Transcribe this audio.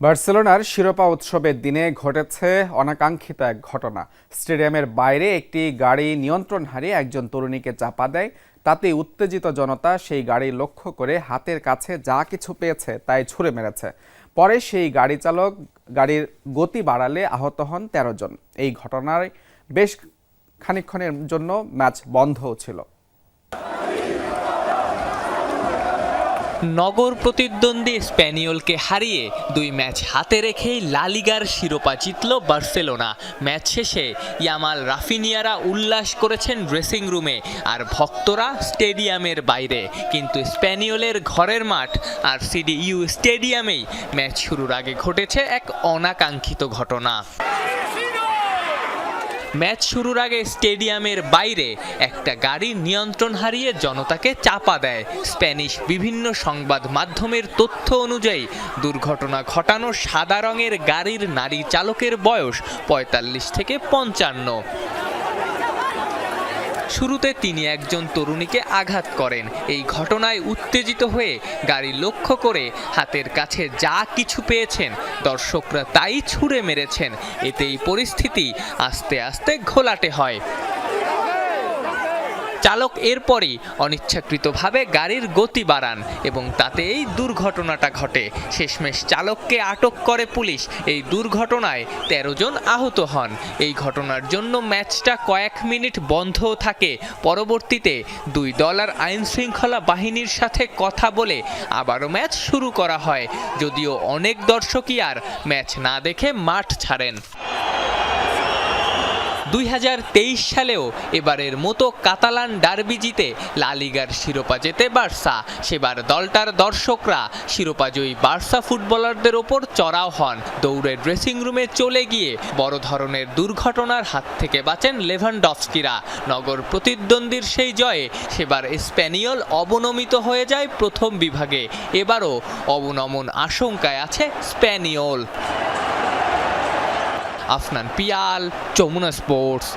বার্সেলোনার শিরোপা উৎসবের দিনে ঘটেছে অনাকাঙ্ক্ষিত এক ঘটনা। স্টেডিয়ামের বাইরে একটি গাড়ি নিয়ন্ত্রণ হারিয়ে একজন তরুণীকে চাপা দেয়। তাতে উত্তেজিত জনতা সেই গাড়ি লক্ষ্য করে হাতের কাছে যা কিছু পেয়েছে তাই ছুঁড়ে মেরেছে। পরে সেই গাড়ি চালক গাড়ির গতি বাড়ালে আহত হন তেরো জন। এই ঘটনায় বেশ খানিকক্ষণের জন্য ম্যাচ বন্ধও ছিল। নগর প্রতিদ্বন্দ্বী স্প্যানিয়লকে হারিয়ে দুই ম্যাচ হাতে রেখেই লালিগার শিরোপা জিতল বার্সেলোনা। ম্যাচ শেষে ইয়ামাল রাফিনিয়ারা উল্লাস করেছেন ড্রেসিং রুমে আর ভক্তরা স্টেডিয়ামের বাইরে। কিন্তু স্প্যানিয়লের ঘরের মাঠ আর সিডিইউ স্টেডিয়ামেই ম্যাচ শুরুর আগে ঘটেছে এক অনাকাঙ্ক্ষিত ঘটনা। ম্যাচ শুরুর আগে স্টেডিয়ামের বাইরে একটা গাড়ি নিয়ন্ত্রণ হারিয়ে জনতাকে চাপা দেয়। স্প্যানিশ বিভিন্ন সংবাদ মাধ্যমের তথ্য অনুযায়ী, দুর্ঘটনা ঘটানো সাদা রঙের গাড়ির নারী চালকের বয়স পঁয়তাল্লিশ থেকে পঞ্চান্ন। শুরুতে তিনি একজন তরুণীকে আঘাত করেন। এই ঘটনায় উত্তেজিত হয়ে গাড়ি লক্ষ্য করে হাতের কাছে যা কিছু পেয়েছেন, দর্শকরা তাই ছুঁড়ে মেরেছেন। এতেই পরিস্থিতি আস্তে আস্তে ঘোলাটে হয়। চালক এরপরই অনিচ্ছাকৃতভাবে গাড়ির গতি বাড়ান এবং তাতে এই দুর্ঘটনাটা ঘটে। শেষমেশ চালককে আটক করে পুলিশ। এই দুর্ঘটনায় তেরো জন আহত হন। এই ঘটনার জন্য ম্যাচটা কয়েক মিনিট বন্ধও থাকে। পরবর্তীতে দুই দলার আইন শৃঙ্খলা বাহিনীর সাথে কথা বলে আবারও ম্যাচ শুরু করা হয়। যদিও অনেক দর্শকই আর ম্যাচ না দেখে মাঠ ছাড়েন। দুই হাজার তেইশ সালেও এবারের মতো কাতালান ডার্বি জিতে লালিগার শিরোপা জেতে বার্সা। সেবার দলটার দর্শকরা শিরোপাজয়ী বার্সা ফুটবলারদের ওপর চড়াও হন। দৌড়ে ড্রেসিং রুমে চলে গিয়ে বড় ধরনের দুর্ঘটনার হাত থেকে বাঁচেন লেভানডফস্কিরা। নগর প্রতিদ্বন্দ্বীর সেই জয়ে সেবার স্প্যানিয়ল অবনমিত হয়ে যায় প্রথম বিভাগে। এবারও অবনমন আশঙ্কায় আছে স্প্যানিয়ল। আফনান পিয়াল চৌমুনা স্পোর্টস